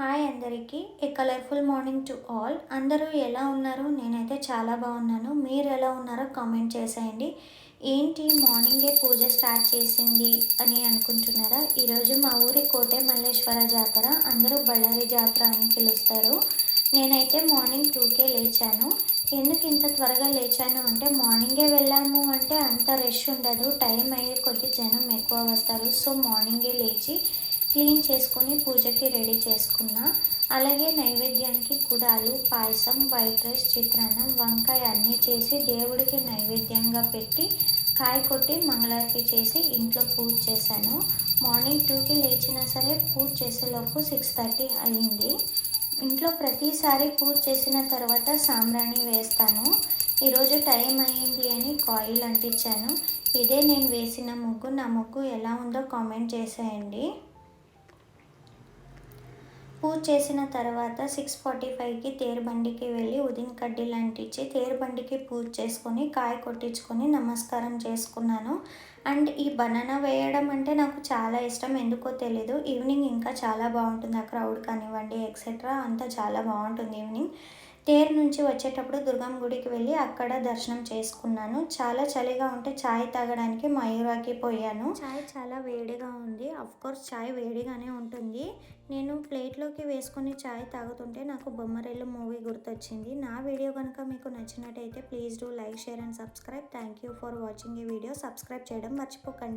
Hi అందరికీ. A colourful morning to all. అందరూ ఎలా ఉన్నారు? నేనైతే చాలా బాగున్నాను. మీరు ఎలా ఉన్నారో కామెంట్ చేసేయండి. ఏంటి మార్నింగే పూజ స్టార్ట్ చేసింది అని అనుకుంటున్నారా? ఈరోజు మా ఊరి కోటే మల్లేశ్వర జాతర. అందరూ బళ్ళారి జాతర అని పిలుస్తారు. నేనైతే మార్నింగ్ టూకే లేచాను. ఎందుకు ఇంత త్వరగా లేచాను అంటే మార్నింగే వెళ్ళాము అంటే అంత రష్ ఉండదు. టైం అయ్యే కొద్ది జనం ఎక్కువ వస్తారు. సో మార్నింగే లేచి క్లీన్ చేసుకొని పూజకి రెడీ చేసుకున్నా. అలాగే నైవేద్యానికి కుడాలు పాయసం వైట్ రైస్ చిత్రాన్నం వంకాయ అన్నీ చేసి దేవుడికి నైవేద్యంగా పెట్టి కాయ కొట్టి మంగళారతి చేసి ఇంట్లో పూజ చేశాను. మార్నింగ్ టూకి లేచినా సరే పూజ చేసేలోపు సిక్స్ థర్టీ అయ్యింది ఇంట్లో ప్రతిసారి పూజ చేసిన తర్వాత సాంబ్రాణి వేస్తాను. ఈరోజు టైం అయ్యింది అని కాయిల్ అంటించాను. ఇదే నేను వేసిన ముగ్గు. నా ముగ్గు ఎలా ఉందో కామెంట్ చేసేయండి. పూజ చేసిన తర్వాత సిక్స్ ఫార్టీ ఫైవ్కి తేరుబండికి వెళ్ళి ఉదిన్ కడ్డీలు అంటించి తేరుబండికి పూజ చేసుకొని కాయ కొట్టించుకొని నమస్కారం చేసుకున్నాను. అండ్ ఈ బనానా వేయడం అంటే నాకు చాలా ఇష్టం. ఎందుకో తెలీదు. ఈవినింగ్ ఇంకా చాలా బాగుంటుంది. ఆ క్రౌడ్ కానివ్వండి ఎక్సెట్రా అంతా చాలా బాగుంటుంది ఈవినింగ్. తేరు నుంచి వచ్చేటప్పుడు దుర్గమ్మ గుడికి వెళ్ళి అక్కడ దర్శనం చేసుకున్నాను. చాలా చలిగా ఉంటే చాయ్ తాగడానికి మయూరాకి పోయాను. చాయ్ చాలా వేడిగా ఉంది. అఫ్ కోర్స్ చాయ్ వేడిగానే ఉంటుంది. నేను ప్లేట్లోకి వేసుకుని చాయ్ తాగుతుంటే నాకు బొమ్మరెల్లు మూవీ గుర్తొచ్చింది. నా వీడియో కనుక మీకు నచ్చినట్టయితే please do like share and subscribe thank you for watching ఈ వీడియో. సబ్స్క్రైబ్ చేయడం మర్చిపోకండి.